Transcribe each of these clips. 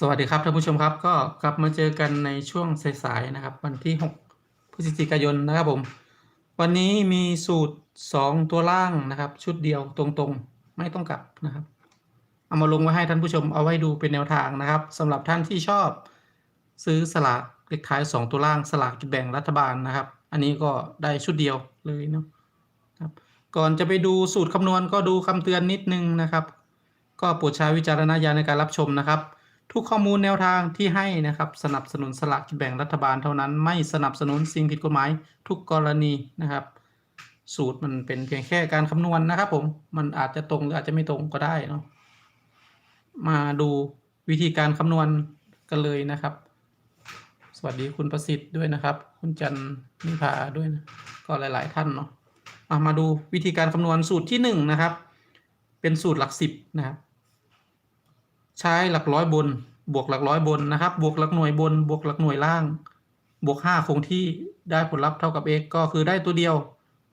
สวัสดีครับท่านผู้ชมครับ ก็กลับมาเจอกันในช่วงสายๆนะครับ วันที่ 6 พฤศจิกายนนะครับผม วันนี้มีสูตร 2 ตัวล่างนะครับ ชุดเดียวตรงๆ ไม่ต้องกลับนะครับ เอามาลงไว้ให้ท่านผู้ชมเอาไว้ดูเป็นแนวทางนะครับสำหรับท่านที่ชอบซื้อสลากเลขท้าย 2 ตัวล่างสลากกินแบ่งรัฐบาลนะครับ อันนี้ก็ได้ชุดเดียวเลยเนาะครับก่อนจะไปดูสูตรคำนวณก็ดูคำเตือนนิดนึงนะครับ ก็โปรดใช้วิจารณญาณในการรับชมนะครับ ทุกข้อมูลแนวทางที่ให้นะครับสนับสนุนสลากกินแบ่งรัฐบาลเท่านั้น ไม่สนับสนุนสิ่งผิดกฎหมายทุกกรณีนะครับ สูตรมันเป็นเพียงแค่การคำนวณนะครับผมมันอาจจะตรงหรืออาจจะไม่ตรงก็ได้เนาะมาดูวิธีการคำนวณกันเลยนะครับ สวัสดีคุณประสิทธิ์ด้วยนะครับ คุณจันนิพาด้วยนะก็หลาย ๆ ท่านเนาะอะมาดูวิธีการคำนวณสูตรที่หนึ่งนะครับ เป็นสูตรหลักสิบนะครับ ใช้หลักร้อยบน บวกหลักร้อยบนนะครับ บวกหลักหน่วยบน บวกหลักหน่วยล่าง บวกห้าคงที่ได้ผลลัพธ์เท่ากับ x ก็คือได้ตัวเดียว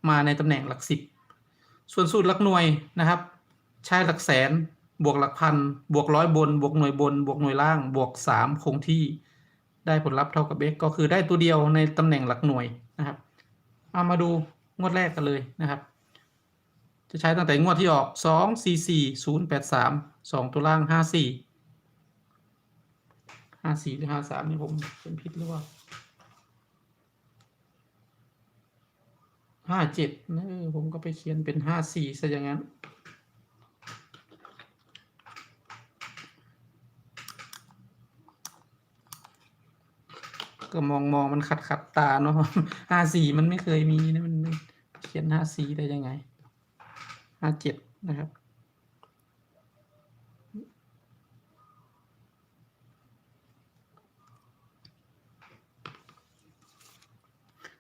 มาในตำแหน่งหลักสิบส่วนสูตรหลักหน่วยนะครับ ใช้หลักแสน บวกหลักพัน บวกร้อยบน บวกหน่วยบน บวกหน่วยล่าง บวกสามคงที่ได้ผลลัพธ์เท่ากับ x ก็คือได้ตัวเดียวในตำแหน่งหลักหน่วยนะครับ เอามาดูงวดแรกกันเลยนะครับ จะใช้ตั้งแต่งวดที่ออกสองสี่สี่ศูนย์แปดสามสองตัวล่างห้าสี่ห้าสี่หรือห้าสามนี่ผมเป็นผิดหรือว่าห้าเจ็ดนะผมก็ไปเขียนเป็นห้าสี่ซะอย่างนั้น ก็มองมองมันขัดขัดตาเนาะห้าสี่มันไม่เคยมีนะมันเขียนห้าสี่ได้ยังไง ห้าเจ็ดนะครับ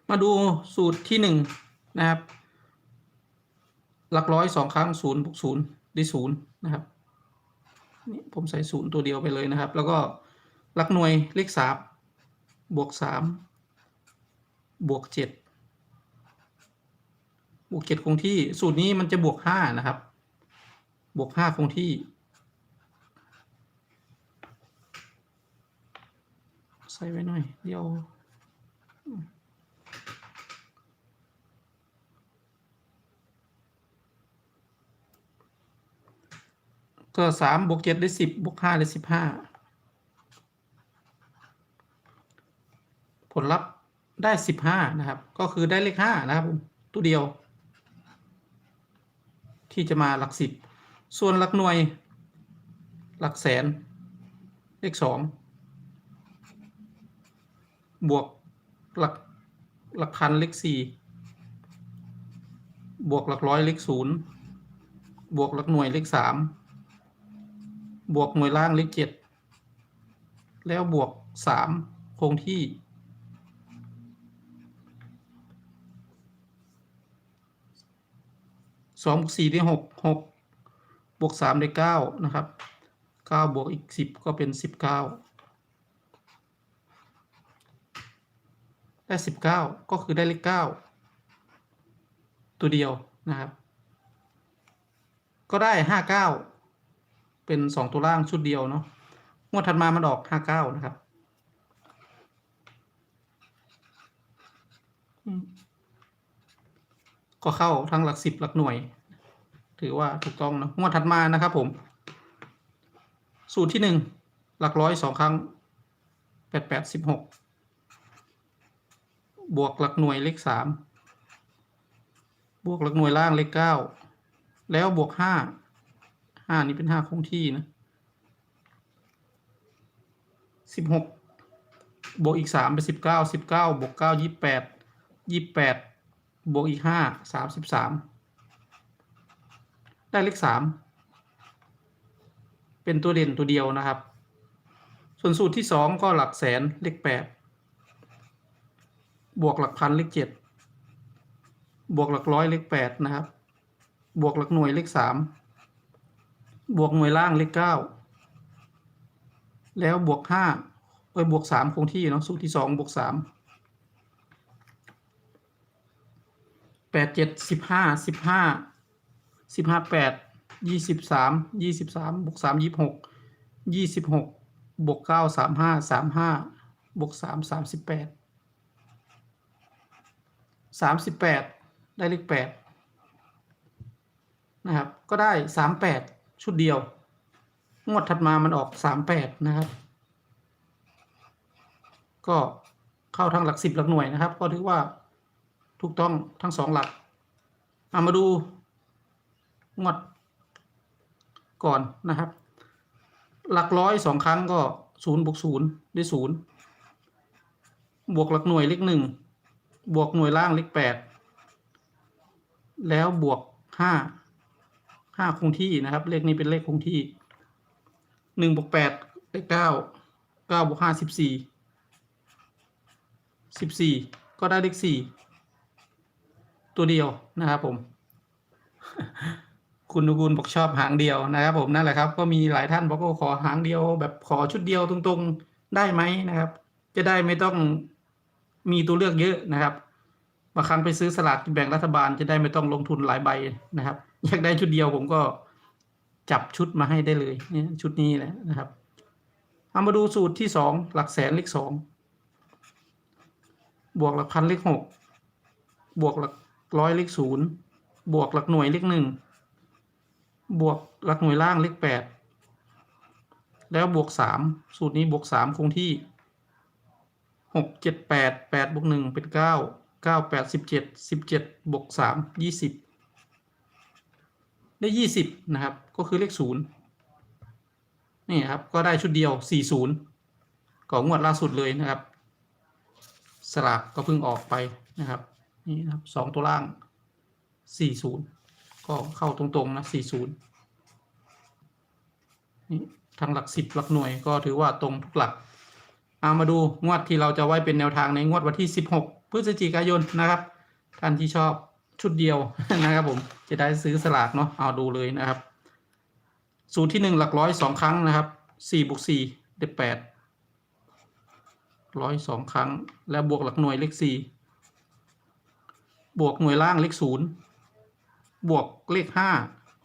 มาดูสูตรที่หนึ่งนะครับ หลักร้อยสองครั้งศูนย์บวกศูนย์ได้ศูนย์นะครับนี่ผมใส่ศูนย์ตัวเดียวไปเลยนะครับ แล้วก็หลักหน่วยเลขสามบวกสามบวกเจ็ด บวกเจ็ดคงที่สูตรนี้มันจะบวกห้านะครับ บวกห้าคงที่ ใส่ไว้หน่อย เดี๋ยวก็สามบวกเจ็ดได้สิบบวกห้าได้สิบห้าผลลัพธ์ได้สิบห้านะครับ ก็คือได้เลขห้านะครับตัวเดียว ที่จะมาหลักสิบ ส่วนหลักหน่วย หลักแสน เลขสองบวกหลักหลักพันเลขสี่บวกหลักร้อยเลขศูนย์บวกหลักหน่วยเลขสามบวกหน่วยล่างเลขเจ็ดแล้วบวกสามคงที่ สองบวกสี่ได้หกหกบวกสามได้เก้านะครับเก้าบวกอีกสิบก็เป็นสิบเก้าได้สิบเก้าก็คือได้เลขเก้าตัวเดียวนะครับ ก็ได้ห้าเก้าเป็นสองตัวล่างชุดเดียวเนาะงวดถัดมามันออกห้าเก้านะครับก็เข้าทั้งหลักสิบหลักหน่วย ถือว่าถูกต้องนะงวดถัดมานะครับผม สูตรที่หนึ่งหลักร้อยสองครั้งแปดแปดสิบหกบวกหลักหน่วยเลขสามบวกหลักหน่วยล่างเลขเก้าแล้วบวกห้าห้านี้เป็นห้าคงที่นะสิบหกบวกอีกสามเป็นสิบเก้าสิบเก้าบวกเก้ายี่แปดยี่แปดบวกอีกห้าสามสิบสาม ได้เลขสามเป็นตัวเด่นตัวเดียวนะครับ ส่วนสูตรที่สองก็หลักแสนเลขแปดบวกหลักพันเลขเจ็ดบวกหลักร้อยเลขแปดนะครับ บวกหลักหน่วยเลขสามบวกหน่วยล่างเลขเก้าแล้วบวกห้าเอ้ยบวกสามคงที่เนาะสูตรที่สองบวกสามแปดเจ็ดสิบห้าสิบห้า สิบห้าแปดยี่สิบสามยี่สิบสามบวกสามยี่สิบหกยี่สิบหกบวกเก้าสามห้าสามห้าบวกสามสามสิบแปดสามสิบแปดได้เลขแปดนะครับ ก็ได้สามแปดชุดเดียว งวดถัดมามันออกสามแปดนะครับ ก็เข้าทั้งหลักสิบหลักหน่วยนะครับ ก็ถือว่าถูกต้องทั้งสองหลักเอามาดู งวดก่อนนะครับ หลักร้อยสองครั้งก็ศูนย์บวกศูนย์ได้ศูนย์บวกหลักหน่วยเลขหนึ่งบวกหน่วยล่างเลขแปดแล้วบวกห้าห้าคงที่นะครับ เลขนี้เป็นเลขคงที่หนึ่งบวกแปดได้เก้าเก้าบวกห้าสิบสี่สิบสี่ก็ได้เลขสี่ตัวเดียวนะครับผม คุณนุกูลบอกชอบหางเดียวนะครับ ผมนั่นแหละครับ ก็มีหลายท่านบอกว่าขอหางเดียว แบบขอชุดเดียวตรงๆได้ไหมนะครับ จะได้ไม่ต้องมีตัวเลือกเยอะนะครับบางครั้งไปซื้อสลากแบ่งรัฐบาลจะได้ไม่ต้องลงทุนหลายใบนะครับ อยากได้ชุดเดียวผมก็จับชุดมาให้ได้เลยเนี่ยชุดนี้แหละนะครับเอามาดูสูตรที่สองหลักแสนเลขสองบวกหลักพันเลขหกบวกหลักร้อยเลขศูนย์บวกหลักหน่วยเลขหนึ่ง บวกหลักหน่วยล่างเลขแปดแล้วบวกสามสูตรนี้บวกสามคงที่หกเจ็ดแปดแปดบวกหนึ่งเป็นเก้าเก้าแปดสิบเจ็ดสิบเจ็ดบวกสามยี่สิบได้ยี่สิบนะครับ ก็คือเลขศูนย์นี่ครับ ก็ได้ชุดเดียวสี่ศูนย์ของงวดล่าสุดเลยนะครับ สลากก็เพิ่งออกไปนะครับ นี่ครับสองตัวล่างสี่ศูนย์ ก็เข้าตรงๆนะ40นี่ทางหลักสิบหลักหน่วยก็ถือว่าตรงทุกหลัก เอามาดูงวดที่เราจะไว้เป็นแนวทางในงวดวันที่16พฤศจิกายนนะครับ ท่านที่ชอบชุดเดียวนะครับผมจะได้ซื้อสลากเนาะเอาดูเลยนะครับ สูตรที่หนึ่งหลักร้อยสองครั้งนะครับสี่บวกสี่ได้แปดร้อยสองครั้ง แล้วบวกหลักหน่วยเลขสี่บวกหน่วยล่างเลขศูนย์ บวกเลขห้า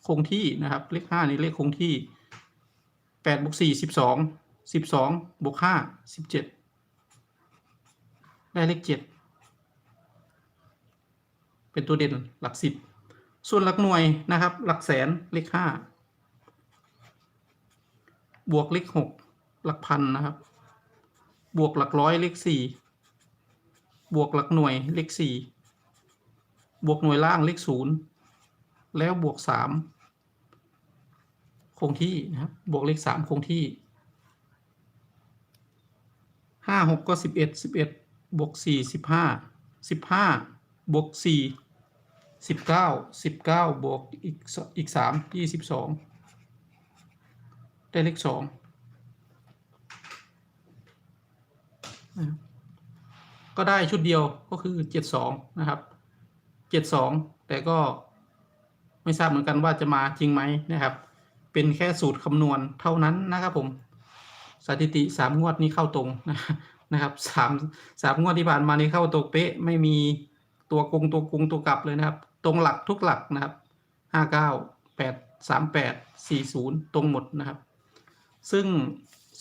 คงที่นะครับ เลขห้านี่เลขคงที่แปดบวกสี่สิบสองสิบสองบวกห้าสิบเจ็ดได้เลขเจ็ดเป็นตัวเด่นหลักสิบส่วนหลักหน่วยนะครับ หลักแสนเลขห้าบวกเลขหกหลักพันนะครับ บวกหลักร้อยเลขสี่บวกหลักหน่วยเลขสี่บวกหน่วยล่างเลขศูนย์ แล้วบวกสามคงที่นะครับบวกเลขสามคงที่ห้าหกก็สิบเอ็ดสิบเอ็ดบวกสี่สิบห้าสิบห้าบวกสี่สิบเก้าสิบเก้าบวกอีกอีกสามยี่สิบสองได้เลขสองก็ได้ชุดเดียวก็คือเจ็ดสองนะครับเจ็ดสองแต่ก็ ไม่ทราบเหมือนกันว่าจะมาจริงไหมนะครับ เป็นแค่สูตรคำนวณเท่านั้นนะครับผม สถิติสามงวดนี้เข้าตรงนะครับสามสามงวดที่ผ่านมานี้เข้าตรงเป๊ะไม่มีตัวกงตัวกงตัวกลับเลยนะครับ ตรงหลักทุกหลักนะครับห้าเก้าแปดสามแปดสี่ศูนย์ตรงหมดนะครับ ซึ่ง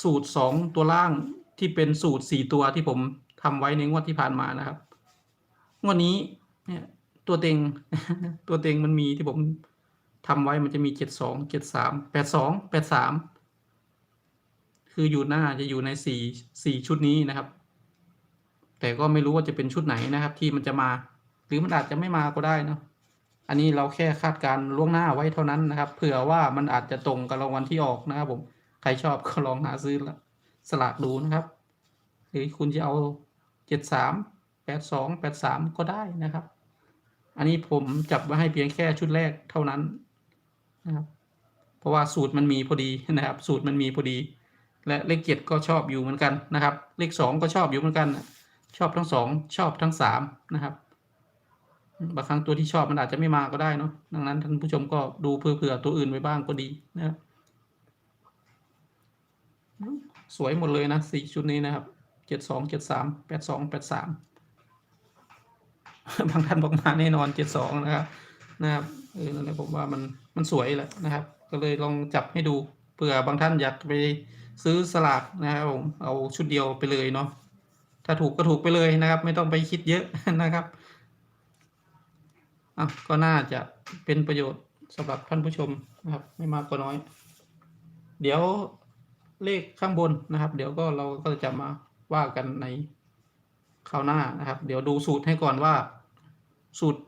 สูตรสองตัวล่างที่เป็นสูตรสี่ตัวที่ผมทำไว้ในงวดที่ผ่านมานะครับ งวดนี้เนี่ย ตัวเต็ง ตัวเต็งมันมีที่ผมทำไว้มันจะมีเจ็ดสองเจ็ดสามแปดสองแปดสามคืออยู่หน้าจะอยู่ในสี่สี่ชุดนี้นะครับ แต่ก็ไม่รู้ว่าจะเป็นชุดไหนนะครับ ที่มันจะมา หรือมันอาจจะไม่มาก็ได้เนาะอันนี้เราแค่คาดการ์ล่วงหน้าไว้เท่านั้นนะครับ เผื่อว่ามันอาจจะตรงกับรางวัลที่ออกนะครับ ผมใครชอบก็ลองหาซื้อสลากดูนะครับ หรือคุณจะเอาเจ็ดสามแปดสองแปดสามก็ได้นะครับ อันนี้ผมจับไว้ให้เพียงแค่ชุดแรกเท่านั้นนะครับ เพราะว่าสูตรมันมีพอดีนะครับ สูตรมันมีพอดี และเลขเจ็ดก็ชอบอยู่เหมือนกันนะครับ เลขสองก็ชอบอยู่เหมือนกัน ชอบทั้งสองชอบทั้งสามนะครับ บางครั้งตัวที่ชอบมันอาจจะไม่มาก็ได้เนาะดังนั้นท่านผู้ชมก็ดูเผื่อๆตัวอื่นไว้บ้างก็ดีนะครับสวยหมดเลยนะสี่ชุดนี้นะครับเจ็ดสองเจ็ดสามแปดสองแปดสาม บางท่านบอกมาแน่นอนเจ็ดสองนะครับนะครับเออนั่นแหละผมว่ามันมันสวยแหละนะครับ ก็เลยลองจับให้ดูเผื่อบางท่านอยากไปซื้อสลากนะครับผมเอาชุดเดียวไปเลยเนาะถ้าถูกก็ถูกไปเลยนะครับ ไม่ต้องไปคิดเยอะนะครับอะก็น่าจะเป็นประโยชน์สำหรับท่านผู้ชมนะครับ ไม่มากก็น้อย เดี๋ยวเลขข้างบนนะครับ เดี๋ยวก็เราก็จะมาว่ากันในคราวหน้านะครับ เดี๋ยวดูสูตรให้ก่อนว่า สูตร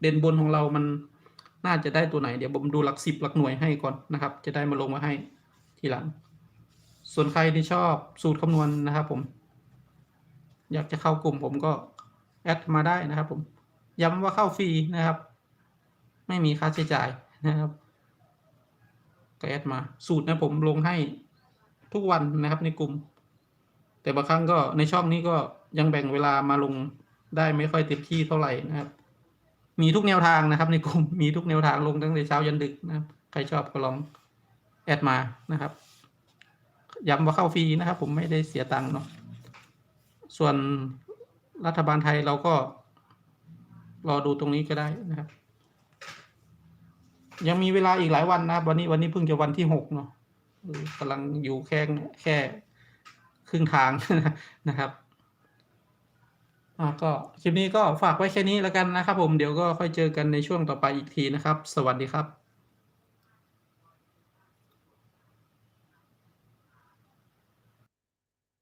เด่นบนของเรามันน่าจะได้ตัวไหน เดี๋ยวผมดูหลักสิบหลักหน่วยให้ก่อนนะครับ จะได้มาลงมาให้ทีหลัง ส่วนใครที่ชอบสูตรคำนวณนะครับผม อยากจะเข้ากลุ่มผมก็แอดมาได้นะครับ ผม ย้ำว่าเข้าฟรีนะครับ ไม่มีค่าใช้จ่ายนะครับก็แอดมาสูตรนะผมลงให้ทุกวันนะครับในกลุ่ม แต่บางครั้งก็ในช่องนี้ก็ยังแบ่งเวลามาลง ได้ไม่ค่อยเต็มที่เท่าไหร่นะครับ มีทุกแนวทางนะครับ ในกลุ่มมีทุกแนวทางลงตั้งแต่เช้ายันดึกนะครับ ใครชอบก็ลองแอดมานะครับย้ำว่าเข้าฟรีนะครับ ผมไม่ได้เสียตังค์เนาะส่วนรัฐบาลไทยเราก็ รอดูตรงนี้ก็ได้นะครับ ยังมีเวลาอีกหลายวันนะครับ วันนี้วันนี้เพิ่งจะวันที่หกเนาะกำลังอยู่แค่แค่ครึ่งทางนะครับ อ่าก็คลิปนี้ก็ฝากไว้แค่นี้แล้วกันนะครับผมเดี๋ยวก็ค่อยเจอกันในช่วงต่อไปอีกทีนะครับ สวัสดีครับ